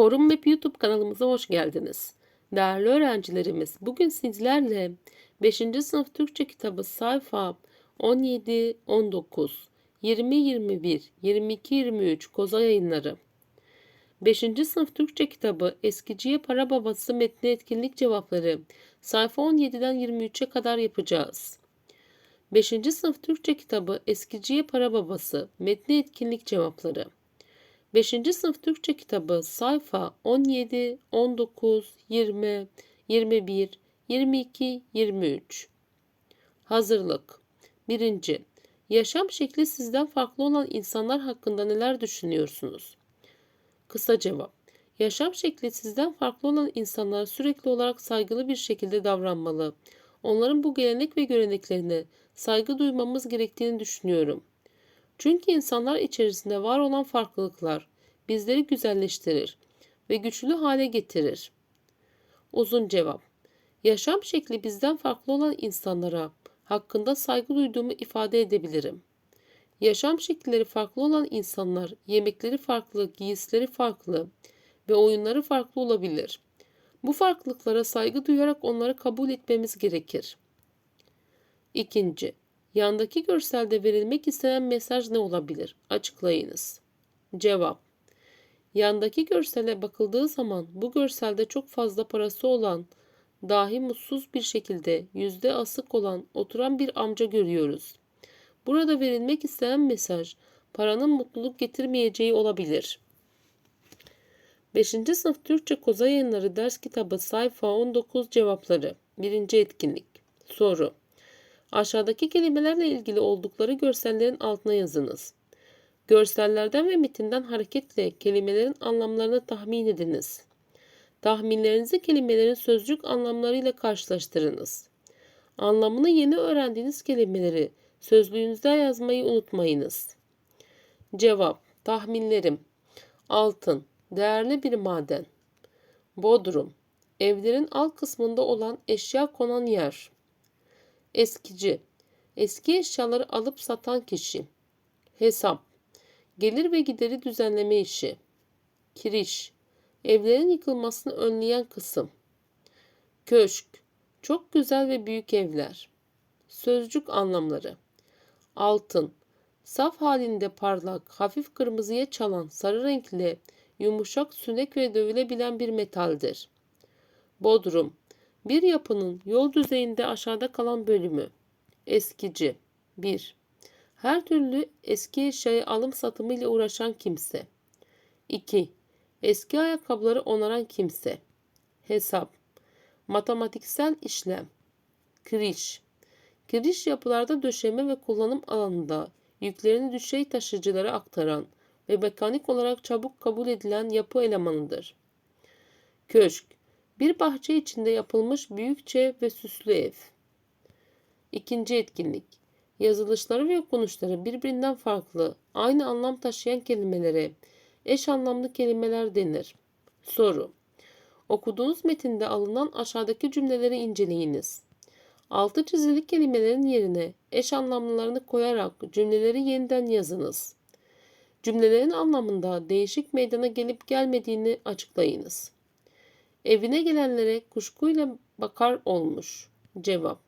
Forum Map YouTube kanalımıza hoş geldiniz. Değerli öğrencilerimiz, bugün sizlerle 5. sınıf Türkçe kitabı sayfa 17, 19, 20, 21, 22, 23 Koza yayınları. 5. sınıf Türkçe kitabı Eskiciye Para Babası metni etkinlik cevapları sayfa 17'den 23'e kadar yapacağız. 5. sınıf Türkçe kitabı Eskiciye Para Babası metni etkinlik cevapları. 5. sınıf Türkçe kitabı sayfa 17, 19, 20, 21, 22, 23. Hazırlık 1. Yaşam şekli sizden farklı olan insanlar hakkında neler düşünüyorsunuz? Kısa cevap. Yaşam şekli sizden farklı olan insanlara sürekli olarak saygılı bir şekilde davranmalı. Onların bu gelenek ve göreneklerine saygı duymamız gerektiğini düşünüyorum. Çünkü insanlar içerisinde var olan farklılıklar bizleri güzelleştirir ve güçlü hale getirir. Uzun cevap. Yaşam şekli bizden farklı olan insanlara hakkında saygı duyduğumu ifade edebilirim. Yaşam şekilleri farklı olan insanlar yemekleri farklı, giysileri farklı ve oyunları farklı olabilir. Bu farklılıklara saygı duyarak onları kabul etmemiz gerekir. İkinci, Yandaki görselde verilmek istenen mesaj ne olabilir? Açıklayınız. Cevap. Yandaki görsele bakıldığı zaman bu görselde çok fazla parası olan, dahi mutsuz bir şekilde yüzde asık olan oturan bir amca görüyoruz. Burada verilmek istenen mesaj paranın mutluluk getirmeyeceği olabilir. 5. sınıf Türkçe Koza Yayınları ders kitabı sayfa 19 cevapları. 1. etkinlik. Soru. Aşağıdaki kelimelerle ilgili oldukları görsellerin altına yazınız. Görsellerden ve metinden hareketle kelimelerin anlamlarını tahmin ediniz. Tahminlerinizi kelimelerin sözcük anlamlarıyla karşılaştırınız. Anlamını yeni öğrendiğiniz kelimeleri sözlüğünüzde yazmayı unutmayınız. Cevap: Tahminlerim. Altın, değerli bir maden. Bodrum, evlerin alt kısmında olan eşya konan yer. Eskici, eski eşyaları alıp satan kişi. Hesap, gelir ve gideri düzenleme işi. Kiriş, evlerin yıkılmasını önleyen kısım. Köşk, çok güzel ve büyük evler. Sözcük anlamları. Altın, saf halinde parlak, hafif kırmızıya çalan sarı renkli, yumuşak, sünek ve dövülebilen bir metaldir. Bodrum, bir yapının yol düzeyinde aşağıda kalan bölümü. Eskici 1. Her türlü eski eşyayı alım satımı ile uğraşan kimse. 2. Eski ayakkabıları onaran kimse. Hesap. Matematiksel işlem. Kiriş. Kiriş yapılarda döşeme ve kullanım alanında yüklerini düşey taşıyıcılara aktaran ve mekanik olarak çabuk kabul edilen yapı elemanıdır. Köşk bir bahçe içinde yapılmış büyükçe ve süslü ev. İkinci etkinlik. Yazılışları ve okunuşları birbirinden farklı, aynı anlam taşıyan kelimelere eş anlamlı kelimeler denir. Soru. Okuduğunuz metinde alınan aşağıdaki cümleleri inceleyiniz. Altı çizili kelimelerin yerine eş anlamlılarını koyarak cümleleri yeniden yazınız. Cümlelerin anlamında değişik meydana gelip gelmediğini açıklayınız. Evine gelenlere kuşkuyla bakar olmuş. Cevap.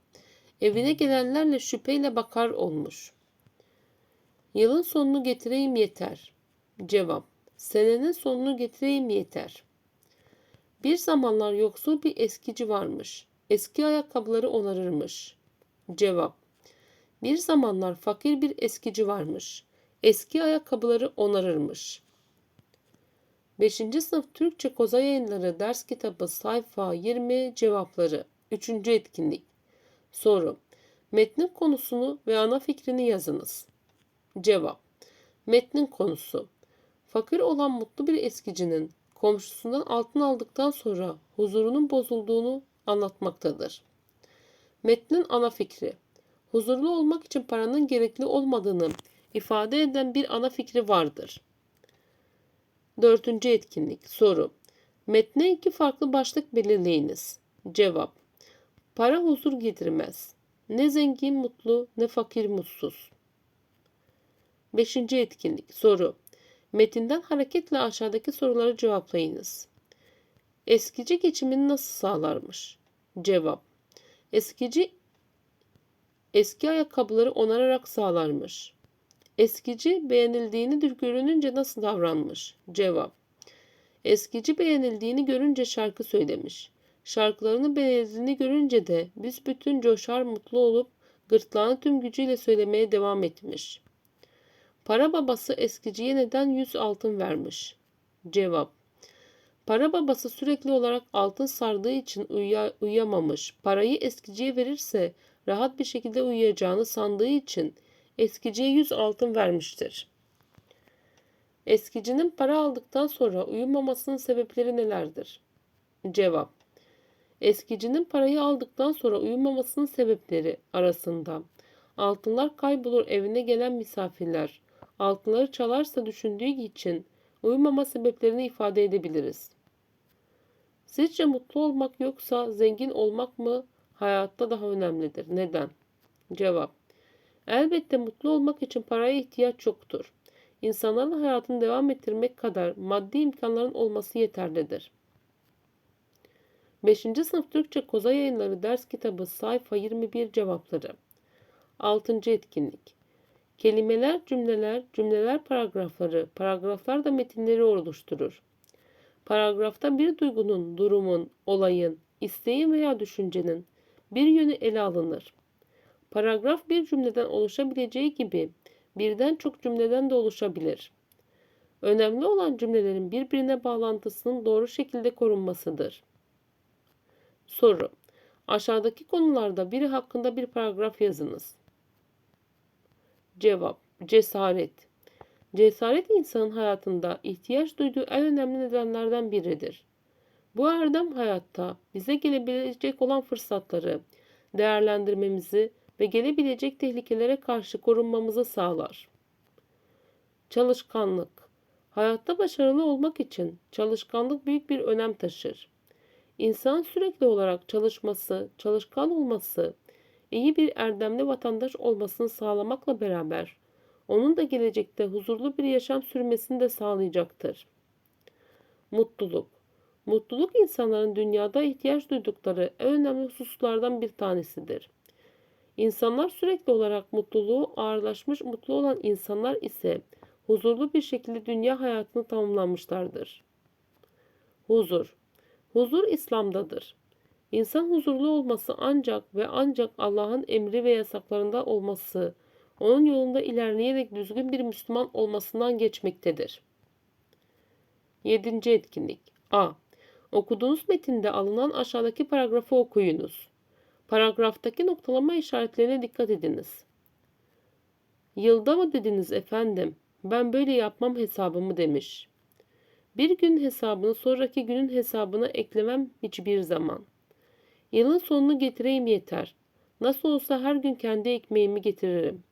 Evine gelenlerle şüpheyle bakar olmuş. Yılın sonunu getireyim yeter. Cevap. Senenin sonunu getireyim yeter. Bir zamanlar yoksul bir eskici varmış. Eski ayakkabıları onarırmış. Cevap. Bir zamanlar fakir bir eskici varmış. Eski ayakkabıları onarırmış. 5. sınıf Türkçe Koza Yayınları ders kitabı sayfa 20 cevapları. 3. etkinlik. Soru. Metnin konusunu ve ana fikrini yazınız. Cevap. Metnin konusu. Fakir olan mutlu bir eskicinin komşusundan altın aldıktan sonra huzurunun bozulduğunu anlatmaktadır. Metnin ana fikri. Huzurlu olmak için paranın gerekli olmadığını ifade eden bir ana fikri vardır. Dördüncü etkinlik. Soru. Metne iki farklı başlık belirleyiniz. Cevap. Para huzur getirmez. Ne zengin mutlu ne fakir mutsuz. Beşinci etkinlik. Soru. Metinden hareketle aşağıdaki soruları cevaplayınız. Eskici geçimini nasıl sağlarmış? Cevap. Eskici eski ayakkabıları onararak sağlarmış. Eskici beğenildiğini görününce nasıl davranmış? Cevap. Eskici beğenildiğini görünce şarkı söylemiş. Şarkılarını beğenildiğini görünce de büsbütün coşar mutlu olup gırtlağını tüm gücüyle söylemeye devam etmiş. Para babası eskiciye neden yüz altın vermiş? Cevap. Para babası sürekli olarak altın sardığı için uyuya, uyuyamamış. Parayı eskiciye verirse rahat bir şekilde uyuyacağını sandığı için eskiciye yüz altın vermiştir. Eskicinin para aldıktan sonra uyumamasının sebepleri nelerdir? Cevap. Eskicinin parayı aldıktan sonra uyumamasının sebepleri arasında altınlar kaybolur evine gelen misafirler, altınları çalarsa düşündüğü için uyumama sebeplerini ifade edebiliriz. Sizce mutlu olmak yoksa zengin olmak mı hayatta daha önemlidir? Neden? Cevap. Elbette mutlu olmak için paraya ihtiyaç yoktur. İnsanların hayatını devam ettirmek kadar maddi imkanların olması yeterlidir. 5. sınıf Türkçe Koza Yayınları ders kitabı sayfa 21 cevapları. 6. etkinlik. Kelimeler, cümleler, cümleler paragrafları, paragraflar da metinleri oluşturur. Paragrafta bir duygunun, durumun, olayın, isteğin veya düşüncenin bir yönü ele alınır. Paragraf bir cümleden oluşabileceği gibi birden çok cümleden de oluşabilir. Önemli olan cümlelerin birbirine bağlantısının doğru şekilde korunmasıdır. Soru. Aşağıdaki konularda biri hakkında bir paragraf yazınız. Cevap. Cesaret. Cesaret insanın hayatında ihtiyaç duyduğu en önemli nedenlerden biridir. Bu erdem hayatta bize gelebilecek olan fırsatları değerlendirmemizi ve gelebilecek tehlikelere karşı korunmamızı sağlar. Çalışkanlık. Hayatta başarılı olmak için çalışkanlık büyük bir önem taşır. İnsan sürekli olarak çalışması, çalışkan olması, iyi bir erdemli vatandaş olmasını sağlamakla beraber onun da gelecekte huzurlu bir yaşam sürmesini de sağlayacaktır. Mutluluk. Mutluluk insanların dünyada ihtiyaç duydukları en önemli hususlardan bir tanesidir. İnsanlar sürekli olarak mutluluğu ağırlaşmış mutlu olan insanlar ise huzurlu bir şekilde dünya hayatını tamamlamışlardır. Huzur. Huzur İslam'dadır. İnsan huzurlu olması ancak ve ancak Allah'ın emri ve yasaklarında olması, onun yolunda ilerleyerek düzgün bir Müslüman olmasından geçmektedir. 7. etkinlik A. Okuduğunuz metinde alınan aşağıdaki paragrafı okuyunuz. Paragraftaki noktalama işaretlerine dikkat ediniz. Yılda mı dediniz efendim? Ben böyle yapmam hesabımı demiş. Bir gün hesabını sonraki günün hesabına eklemem hiçbir zaman. Yılın sonunu getireyim yeter. Nasıl olsa her gün kendi ekmeğimi getiririm.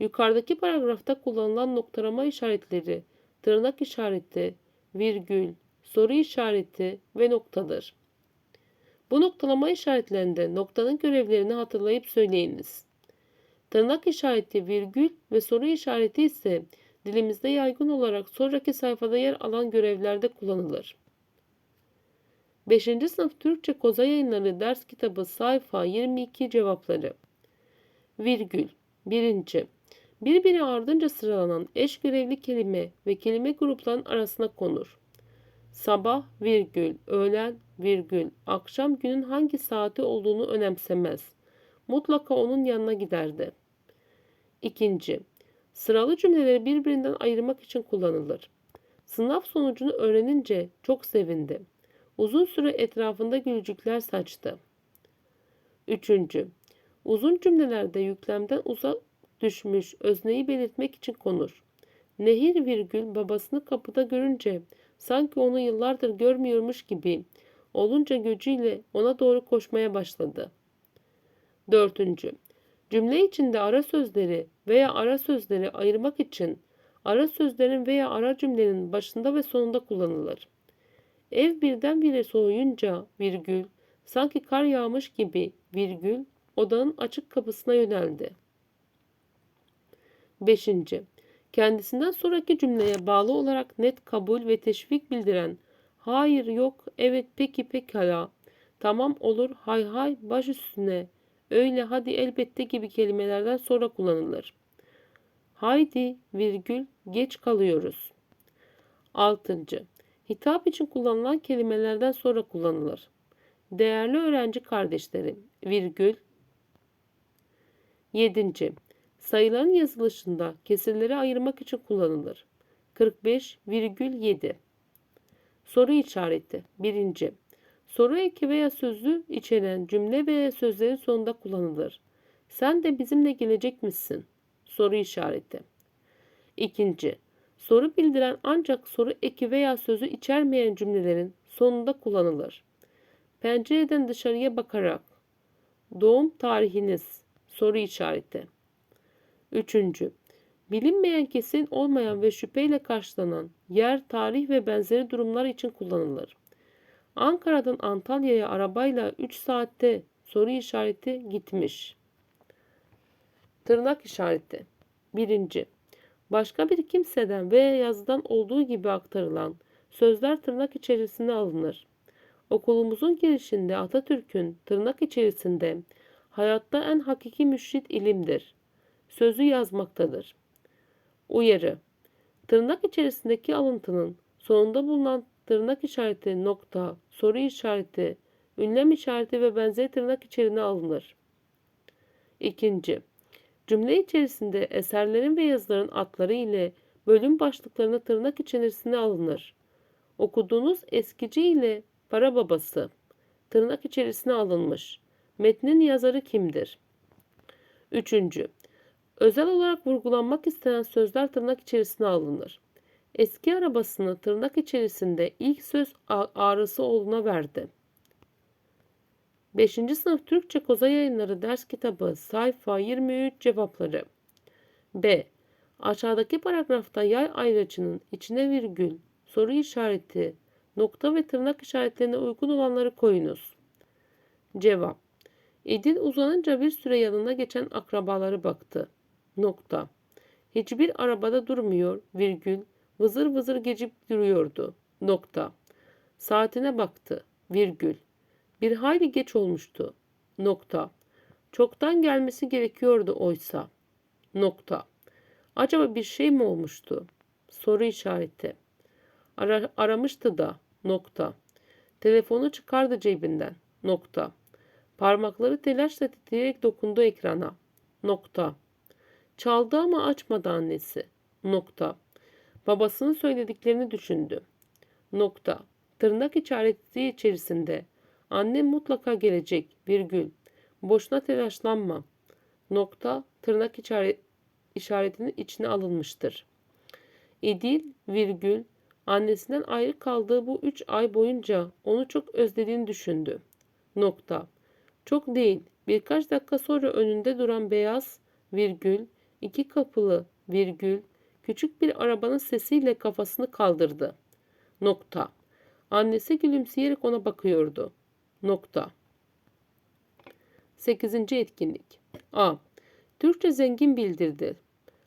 Yukarıdaki paragrafta kullanılan noktalama işaretleri tırnak işareti, virgül, soru işareti ve noktadır. Bu noktalama işaretlerinde noktanın görevlerini hatırlayıp söyleyiniz. Tırnak işareti, virgül ve soru işareti ise dilimizde yaygın olarak sonraki sayfada yer alan görevlerde kullanılır. 5. sınıf Türkçe Koza Yayınları ders kitabı sayfa 22 cevapları. Virgül 1. Birbiri ardınca sıralanan eş görevli kelime ve kelime gruplarının arasına konur. Sabah virgül, öğlen virgül, akşam günün hangi saati olduğunu önemsemez. Mutlaka onun yanına giderdi. İkinci, sıralı cümleleri birbirinden ayırmak için kullanılır. Sınav sonucunu öğrenince çok sevindi. Uzun süre etrafında gülücükler saçtı. Üçüncü, uzun cümlelerde yüklemden uzak düşmüş özneyi belirtmek için konur. Nehir virgül babasını kapıda görünce sanki onu yıllardır görmüyormuş gibi olunca gücüyle ona doğru koşmaya başladı. Dördüncü, cümle içinde ara sözleri veya ara sözleri ayırmak için ara sözlerin veya ara cümlenin başında ve sonunda kullanılır. Ev birdenbire soğuyunca virgül, sanki kar yağmış gibi virgül, odanın açık kapısına yöneldi. 5. Kendisinden sonraki cümleye bağlı olarak net kabul ve teşvik bildiren hayır yok, evet peki pekala, tamam olur, hay hay, baş üstüne, öyle hadi elbette gibi kelimelerden sonra kullanılır. Haydi virgül geç kalıyoruz. 6. Hitap için kullanılan kelimelerden sonra kullanılır. Değerli öğrenci kardeşlerim virgül 7. Sayıların yazılışında kesirleri ayırmak için kullanılır. 45,7 Soru işareti 1. Soru eki veya sözü içeren cümle veya sözlerin sonunda kullanılır. Sen de bizimle gelecek misin? Soru işareti. 2. Soru bildiren ancak soru eki veya sözü içermeyen cümlelerin sonunda kullanılır. Pencereden dışarıya bakarak doğum tarihiniz soru işareti. Üçüncü, bilinmeyen kesin olmayan ve şüpheyle karşılanan yer, tarih ve benzeri durumlar için kullanılır. Ankara'dan Antalya'ya arabayla 3 saatte soru işareti gitmiş. Tırnak işareti. Birinci, başka bir kimseden veya yazıdan olduğu gibi aktarılan sözler tırnak içerisine alınır. Okulumuzun girişinde Atatürk'ün tırnak içerisinde hayatta en hakiki müşrit ilimdir. Sözü yazmaktadır. Uyarı Tırnak içerisindeki alıntının sonunda bulunan tırnak işareti nokta, soru işareti, ünlem işareti ve benzeri tırnak içeriğine alınır. İkinci, cümle içerisinde eserlerin ve yazıların adları ile bölüm başlıklarını tırnak içerisine alınır. Okuduğunuz eskici ile para babası tırnak içerisine alınmış. Metnin yazarı kimdir? Üçüncü, özel olarak vurgulanmak istenen sözler tırnak içerisine alınır. Eski arabasını tırnak içerisinde ilk söz ağrısı oğluna verdi. 5. sınıf Türkçe Koza Yayınları ders kitabı sayfa 23 cevapları. B. Aşağıdaki paragrafta yay ayracının içine virgül, soru işareti, nokta ve tırnak işaretlerine uygun olanları koyunuz. Cevap. İdil uzanınca bir süre yanına geçen akrabaları baktı. Nokta. Hiçbir arabada durmuyor, virgül, vızır vızır geçip duruyordu. Nokta. Saatine baktı, virgül. Bir hayli geç olmuştu. Nokta. Çoktan gelmesi gerekiyordu oysa. Nokta. Acaba bir şey mi olmuştu? Soru işareti. Ara, aramıştı da. Nokta. Telefonu çıkardı cebinden. Nokta. Parmakları telaşla titreyerek dokundu ekrana. Nokta. Çaldı ama açmadı annesi. Nokta. Babasının söylediklerini düşündü. Nokta. Tırnak işareti içerisinde. Annem mutlaka gelecek. Virgül. Boşuna telaşlanma. Nokta. Tırnak işaret, işaretinin içine alınmıştır. İdil, virgül, annesinden ayrı kaldığı bu üç ay boyunca onu çok özlediğini düşündü. Nokta. Çok değil, birkaç dakika sonra önünde duran beyaz, virgül, iki kapılı, virgül, küçük bir arabanın sesiyle kafasını kaldırdı. Nokta. Annesi gülümseyerek ona bakıyordu. Nokta. 8. etkinlik. A. Türkçe zengin bildirdi.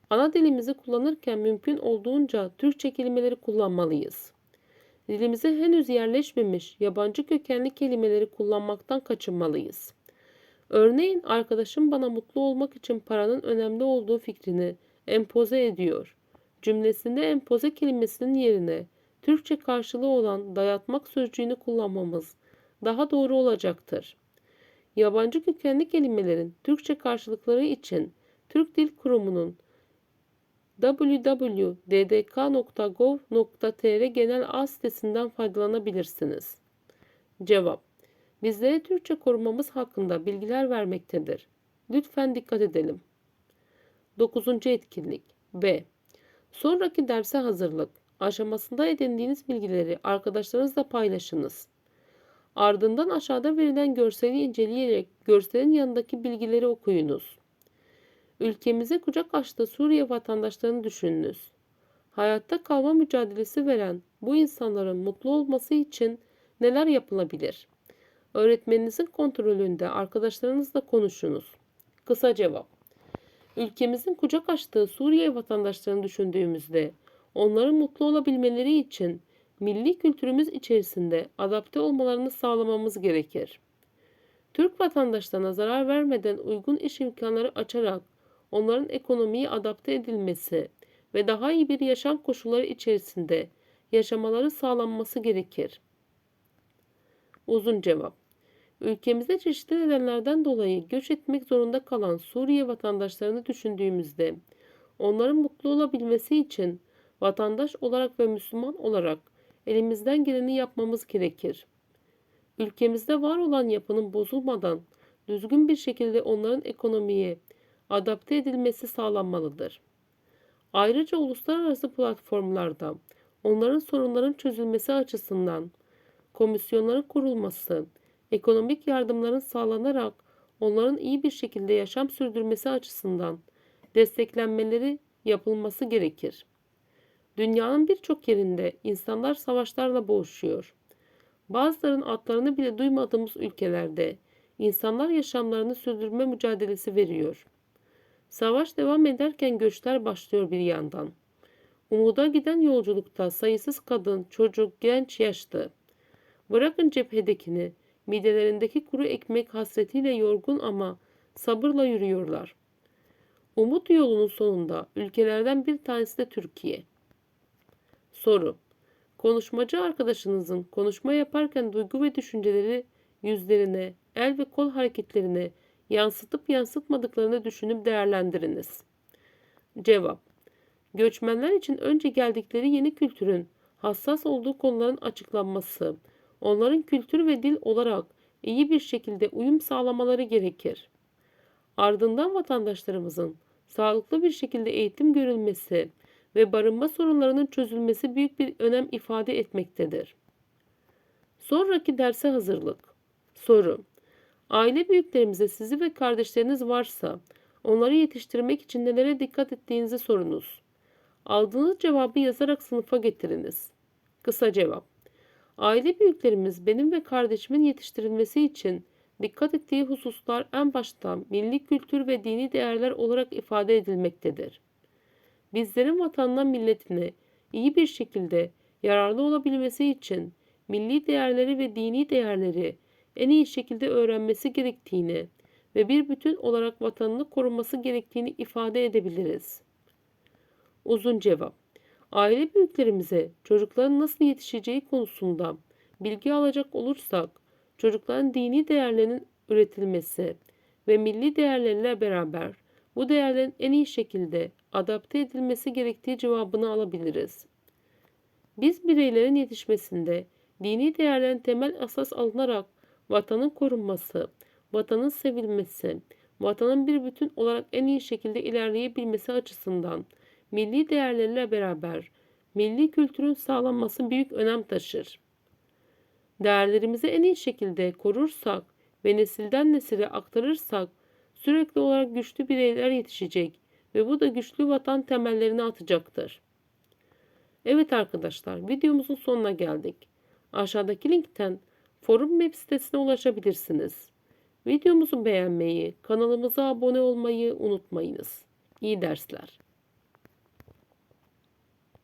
Ana dilimizi kullanırken mümkün olduğunca Türkçe kelimeleri kullanmalıyız. Dilimize henüz yerleşmemiş yabancı kökenli kelimeleri kullanmaktan kaçınmalıyız. Örneğin arkadaşım bana mutlu olmak için paranın önemli olduğu fikrini empoze ediyor. Cümlesinde empoze kelimesinin yerine Türkçe karşılığı olan dayatmak sözcüğünü kullanmamız daha doğru olacaktır. Yabancı kökenli kelimelerin Türkçe karşılıkları için Türk Dil Kurumu'nun www.ddk.gov.tr genel ağ sitesinden faydalanabilirsiniz. Cevap Bizlere Türkçe korumamız hakkında bilgiler vermektedir. Lütfen dikkat edelim. 9. etkinlik B. Sonraki derse hazırlık aşamasında edindiğiniz bilgileri arkadaşlarınızla paylaşınız. Ardından aşağıda verilen görseli inceleyerek görselin yanındaki bilgileri okuyunuz. Ülkemize kucak açtığı Suriye vatandaşlarını düşününüz. Hayatta kalma mücadelesi veren bu insanların mutlu olması için neler yapılabilir? Öğretmeninizin kontrolünde arkadaşlarınızla konuşunuz. Kısa cevap. Ülkemizin kucak açtığı Suriye vatandaşlarını düşündüğümüzde onların mutlu olabilmeleri için milli kültürümüz içerisinde adapte olmalarını sağlamamız gerekir. Türk vatandaşlarına zarar vermeden uygun iş imkanları açarak onların ekonomiye adapte edilmesi ve daha iyi bir yaşam koşulları içerisinde yaşamaları sağlanması gerekir. Uzun cevap. Ülkemizde çeşitli nedenlerden dolayı göç etmek zorunda kalan Suriye vatandaşlarını düşündüğümüzde onların mutlu olabilmesi için vatandaş olarak ve Müslüman olarak elimizden geleni yapmamız gerekir. Ülkemizde var olan yapının bozulmadan düzgün bir şekilde onların ekonomiye adapte edilmesi sağlanmalıdır. Ayrıca uluslararası platformlarda onların sorunların çözülmesi açısından komisyonların kurulması, ekonomik yardımların sağlanarak onların iyi bir şekilde yaşam sürdürmesi açısından desteklenmeleri yapılması gerekir. Dünyanın birçok yerinde insanlar savaşlarla boğuşuyor. Bazılarının adlarını bile duymadığımız ülkelerde insanlar yaşamlarını sürdürme mücadelesi veriyor. Savaş devam ederken göçler başlıyor bir yandan. Umuda giden yolculukta sayısız kadın, çocuk, genç, yaşlı. Bırakın cephedekini, midelerindeki kuru ekmek hasretiyle yorgun ama sabırla yürüyorlar. Umut yolunun sonunda ülkelerden bir tanesi de Türkiye. Soru. Konuşmacı arkadaşınızın konuşma yaparken duygu ve düşünceleri yüzlerine, el ve kol hareketlerine yansıtıp yansıtmadıklarını düşünüp değerlendiriniz. Cevap. Göçmenler için önce geldikleri yeni kültürün hassas olduğu konuların açıklanması, onların kültür ve dil olarak iyi bir şekilde uyum sağlamaları gerekir. Ardından vatandaşlarımızın sağlıklı bir şekilde eğitim görülmesi ve barınma sorunlarının çözülmesi büyük bir önem ifade etmektedir. Sonraki derse hazırlık. Soru. Aile büyüklerimize sizi ve kardeşleriniz varsa onları yetiştirmek için nelere dikkat ettiğinizi sorunuz. Aldığınız cevabı yazarak sınıfa getiriniz. Kısa cevap. Aile büyüklerimiz benim ve kardeşimin yetiştirilmesi için dikkat ettiği hususlar en başta milli kültür ve dini değerler olarak ifade edilmektedir. Bizlerin vatanına milletine iyi bir şekilde yararlı olabilmesi için milli değerleri ve dini değerleri en iyi şekilde öğrenmesi gerektiğini ve bir bütün olarak vatanını koruması gerektiğini ifade edebiliriz. Uzun cevap. Aile büyüklerimize çocukların nasıl yetişeceği konusunda bilgi alacak olursak, çocukların dini değerlerin üretilmesi ve milli değerlerle beraber bu değerlerin en iyi şekilde adapte edilmesi gerektiği cevabını alabiliriz. Biz bireylerin yetişmesinde dini değerlerin temel asas alınarak vatanın korunması, vatanın sevilmesi, vatanın bir bütün olarak en iyi şekilde ilerleyebilmesi açısından milli değerlerle beraber milli kültürün sağlanması büyük önem taşır. Değerlerimizi en iyi şekilde korursak ve nesilden nesile aktarırsak sürekli olarak güçlü bireyler yetişecek ve bu da güçlü vatan temellerini atacaktır. Evet arkadaşlar videomuzun sonuna geldik. Aşağıdaki linkten forum web sitesine ulaşabilirsiniz. Videomuzu beğenmeyi, kanalımıza abone olmayı unutmayınız. İyi dersler.